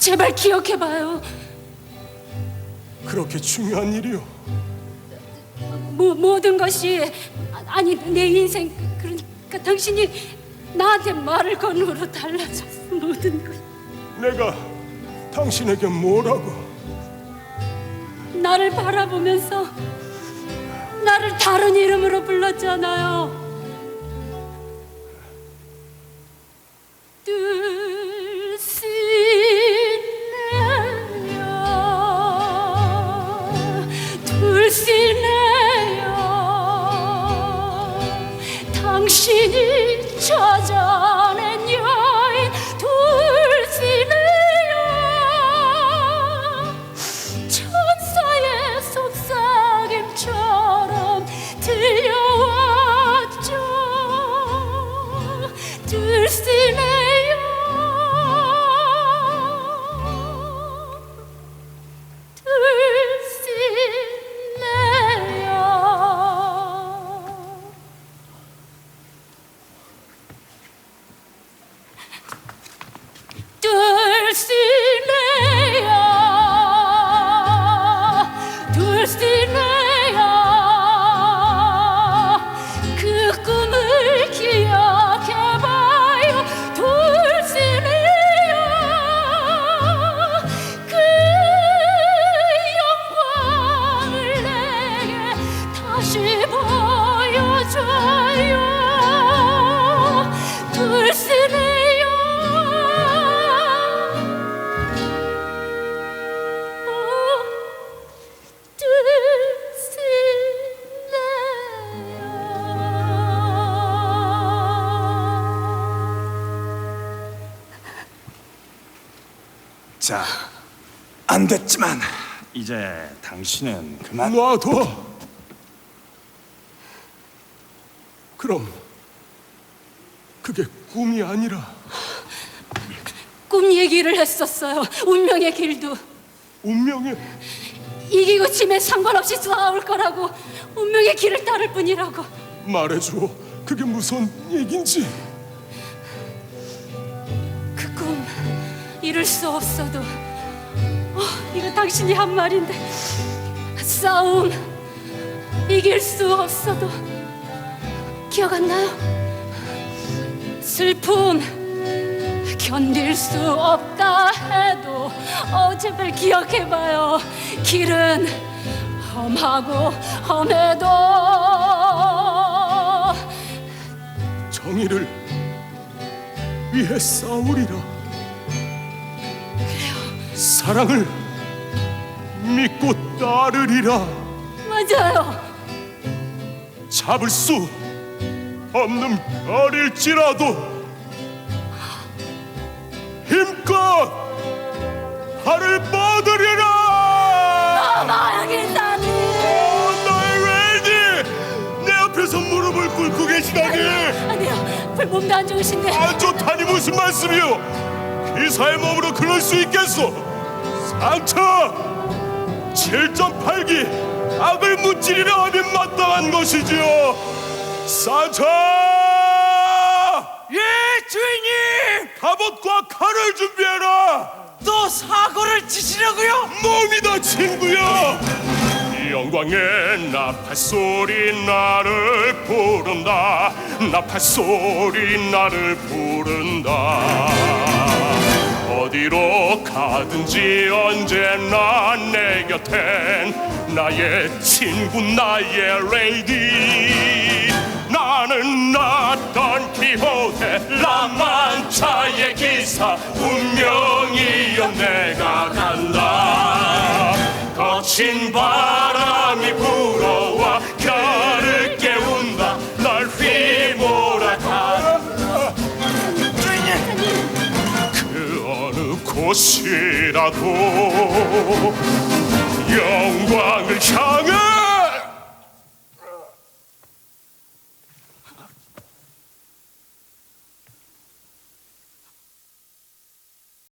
제발 기억해봐요. 그렇게 중요한 일이요. 모, 모든 것이 아니 내 인생 그러니까 당신이 나한테 말을 건으로 달라졌어 모든 것 내가 당신에게 뭐라고? 나를 바라보면서 나를 다른 이름으로 불렀잖아요. 당신이 찾아 둘시 자, 안 됐지만 이제 당신은 그만. 놔둬. 그럼 그게 꿈이 아니라 꿈 얘기를 했었어요. 운명의 길도 운명의 이기고 지면 상관없이 싸울 거라고 운명의 길을 따를 뿐이라고. 말해줘. 그게 무슨 얘긴지. 이룰 수 없어도 어, 이거 당신이 한 말인데 싸움 이길 수 없어도 기억 안 나요? 슬픔 견딜 수 없다 해도 어 제발 기억해봐요 길은 험하고 험해도 정의를 위해 싸우리라. 사랑을 믿고 따르리라. 맞아요. 잡을 수 없는 별일지라도 힘껏 발을 뻗으리라. 마약의 산이 어, 너의 웨이디 내 앞에서 무릎을 꿇고 계시다니. 아니요 불 몸도 안 좋으신데. 안 좋다니 무슨 말씀이요? 기사의 몸으로 그럴 수 있겠소 상처 7.8기 악을 무찌리려 하면 마땅한 것이지요? 상처 예, 주인님! 갑옷과 칼을 준비해라! 또 사고를 치시려고요? 몸이다 친구야 이 영광의 나팔 소리 나를 부른다. 나팔 소리 나를 부른다 어디로 가든지 언제나 내 곁엔 나의 친구 나의 레이디. 나는 나던 기호대 라만차의 기사 운명이여 내가 간다. 거친 바 어느 곳이라도 영광을 향해